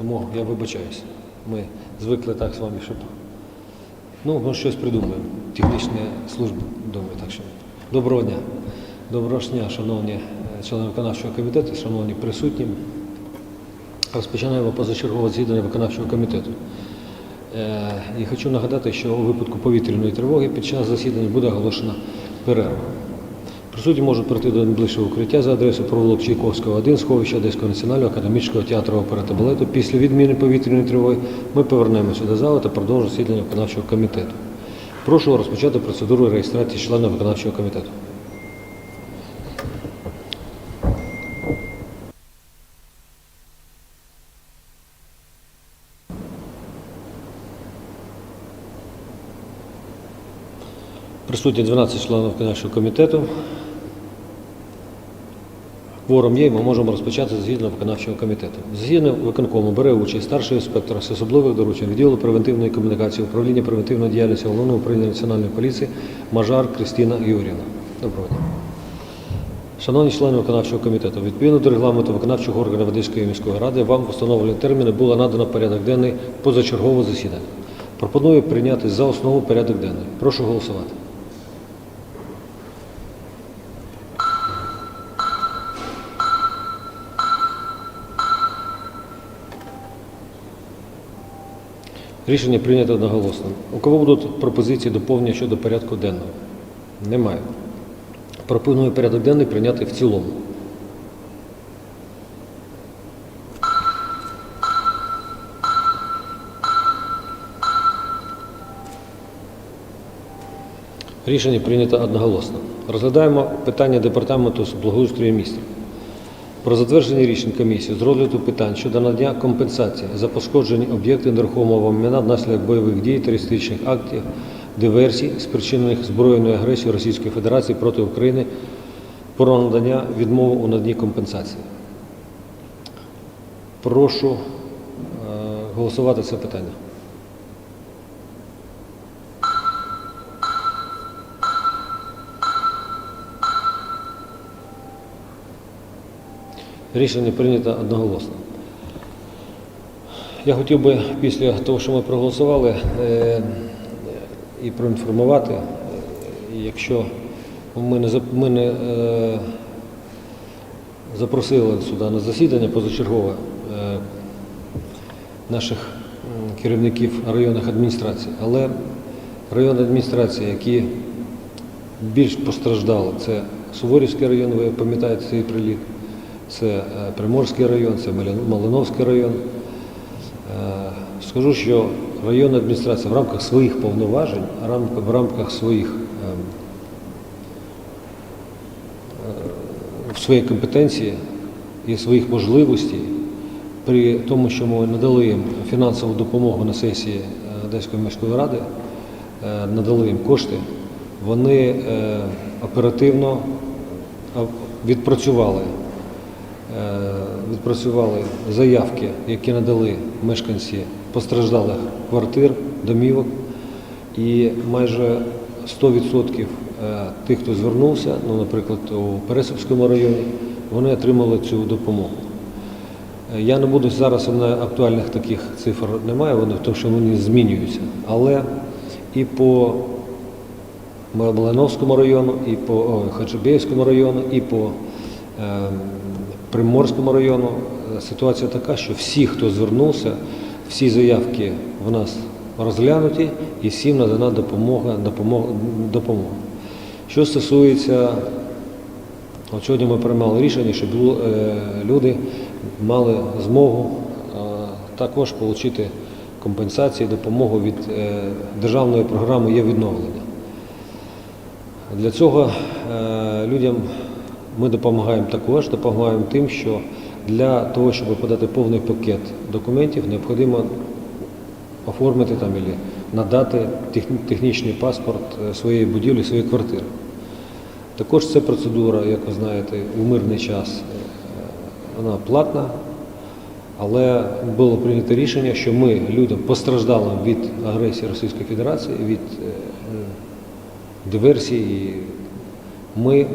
Тому я вибачаюсь. Ми звикли так з вами, щоб. Ну, ми щось придумаємо. Технічні служби думаю, так що. Доброго дня. Доброго дня, шановні е, члени виконавчого комітету, шановні присутні. Розпочинаємо позачергове засідання виконавчого комітету. Е, І хочу нагадати, що у випадку повітряної тривоги під час засідання буде оголошена перерва. Присутні можуть прийти до найближчого укриття за адресою провулок Чайковського, 1, сховища Одеського національного академічного театру опери та балету. Після відміни повітряної тривоги ми повернемося до зали та продовжимо засідання виконавчого комітету. Прошу розпочати процедуру реєстрації члена виконавчого комітету. Присутні 12 членів виконавчого комітету. Кворум є, ми можемо розпочати засідання виконавчого комітету. Засідання виконкому бере участь старший інспектор з особливих доручень відділу превентивної комунікації управління превентивної діяльності головного управління національної поліції Мажар Кристина Юрівна. Доброго дня. Шановні члени виконавчого комітету, відповідно до регламенту виконавчого органу Одеської міської ради вам встановлені терміни було надано порядок денний позачергового засідання. Пропоную прийняти за основу порядок денний. Прошу голосувати. Рішення прийнято одноголосно. У кого будуть пропозиції доповнення щодо порядку денного? Немає. Пропоную порядок денний прийняти в цілому. Рішення прийнято одноголосно. Розглядаємо питання департаменту з благоустрою міста. Про затвердження рішень комісії з розгляду питань щодо надання компенсації за пошкоджені об'єкти нерухомого майна внаслідок бойових дій, терористичних актів, диверсій, спричинених збройною агресією Російської Федерації проти України, про надання відмови у наданні компенсації. Прошу е, голосувати це питання. Рішення прийнято одноголосно. Я хотів би після того, що ми проголосували, е, і проінформувати, е, якщо ми не, ми не е, запросили сюди на засідання позачергове наших керівників районних адміністрацій, але районні адміністрації, які більш постраждали, це Суворівський район, ви пам'ятаєте цей приліт, це е, Приморський район, це Малин- Малиновський район. Е, Скажу, що районна адміністрація в рамках своїх повноважень, в рамках, своїх ем, е, в своїй компетенції і своїх можливостей, при тому, що ми надали їм фінансову допомогу на сесії Одеської міської ради, надали їм кошти, вони оперативно відпрацювали відпрацювали заявки, які надали мешканці постраждалих квартир, домівок, і майже 100% е, тих, хто звернувся, ну, наприклад, у Пересипському районі, вони отримали цю допомогу. Е, Я не буду зараз у мене актуальних таких цифр немає, вони тому що вони змінюються. Але і по Малиновському району, і по о, району, і по е, Приморському району е, ситуація така, що всі, хто звернувся, всі заявки в нас розглянуті і всім надана допомога, допомога, допомога. Що стосується, от сьогодні ми приймали рішення, щоб е, люди мали змогу е, також отримати компенсації, допомогу від державної програми є відновлення. Для цього людям ми допомагаємо також, допомагаємо тим, що для того, щоб подати повний пакет документів, необхідно оформити там або надати технічний паспорт е, своєї будівлі, своєї квартири. Також ця процедура, як ви знаєте, у мирний час е, вона платна, але було прийнято рішення, що ми людям постраждалим від агресії Російської Федерації, від е, диверсії, ми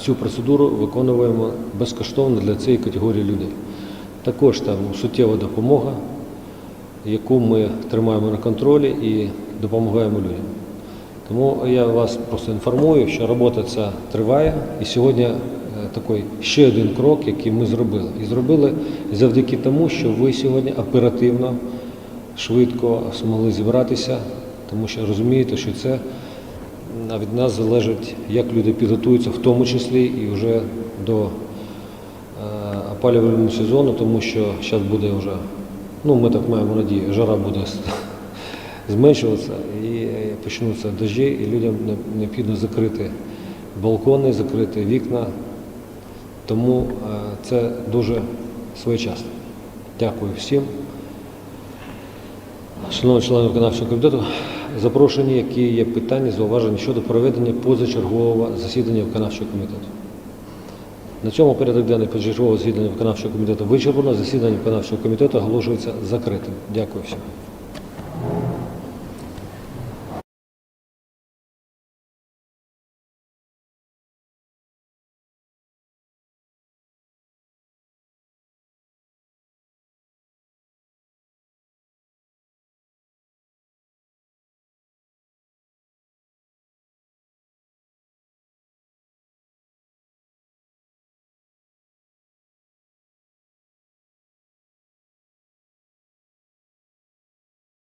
цю процедуру виконуємо безкоштовно для цієї категорії людей. Також там суттєва допомога, яку ми тримаємо на контролі і допомагаємо людям. Тому я вас просто інформую, що робота ця триває. І сьогодні е, такий ще один крок, який ми зробили. І зробили завдяки тому, що ви сьогодні оперативно, швидко змогли зібратися, тому що розумієте, що це м, від нас залежить, як люди підготуються, в тому числі і вже до е, опалювального сезону, тому що зараз буде вже, ну ми так маємо надію, жара буде зменшуватися і е, почнуться дощі, і людям необхідно закрити балкони, закрити вікна. Тому е, це дуже своєчасно. Дякую всім. Шановні члени виконавчого комітету, запрошені, які є питання, зауваження щодо проведення позачергового засідання виконавчого комітету. На цьому порядок денний позачергового засідання виконавчого комітету вичерпано. Засідання виконавчого комітету оголошується закритим. Дякую всім.